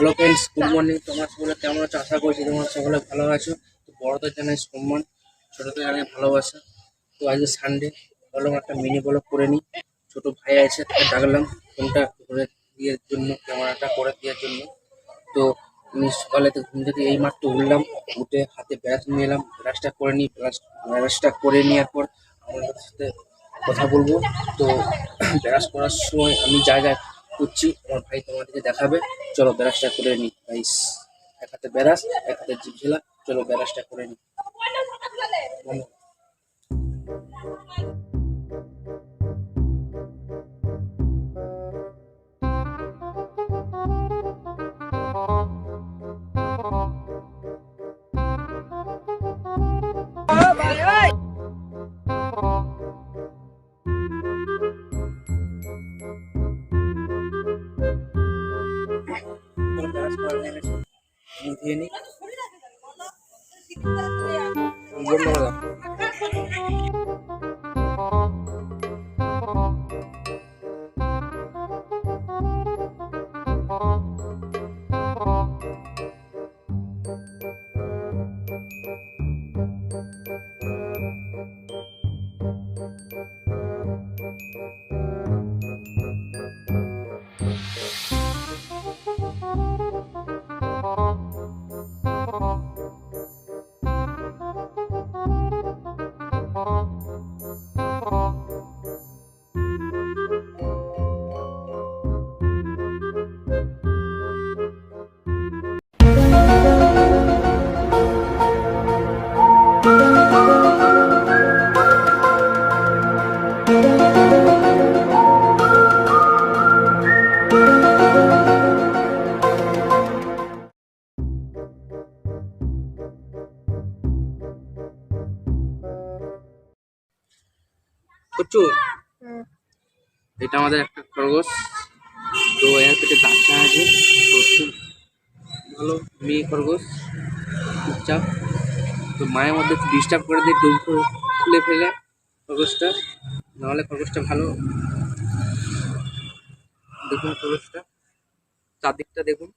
Hello friends good morning তোমার সকলে কেমন আছো? আশা করছি তোমার সকলে ভালো আছো। তো বড়দের জানাই সম্মান ছোটদের জানাই ভালোবাসা। তো আজকে সানডে ভাবলাম একটা মিনি ব্লগ করে নিই। ছোট ভাই আছে তাকে ডাকলাম। ফোনটা করে দেওয়ার জন্য ক্যামেরাটা করে দেওয়ার জন্য। তো আমি সকালে তো ঘুম থেকে এই মাত্র উঠলাম। উঠে হাতে ব্রাশ নিয়ে এলাম। ব্রাশটা করে নিই। ব্রাশ ব্রাশটা করে নেওয়ার পর আমাদের সাথে কথা বলব। তো ব্রাশ করার সময় আমি যা যা করছি, আমার ভাই তোমাদেরকে দেখাবে। চলো ব্যারাসটা করে নিই গাইস এক হাতে ব্যারাস এক হাতে জিপ ঝেলা। চলো ব্যারাসটা করে নিই বলো। চলো ব্রাশ করা গেছে মুখ ধুয়ে নিই। কুচু এটা আমাদের একটা খরগোশ। তো এর পেটে বাচ্চা আছে খুব ভালো মেয়ে খরগোশ চুপচাপ। তো মায়ের মধ্যে ডিস্টার্ব করে দিয়ে ডুব খুলে ফেলে খরগোশটা। নাহলে খরগোশটা ভালো। দেখুন খরগোশটা। চারদিকটা দেখুন।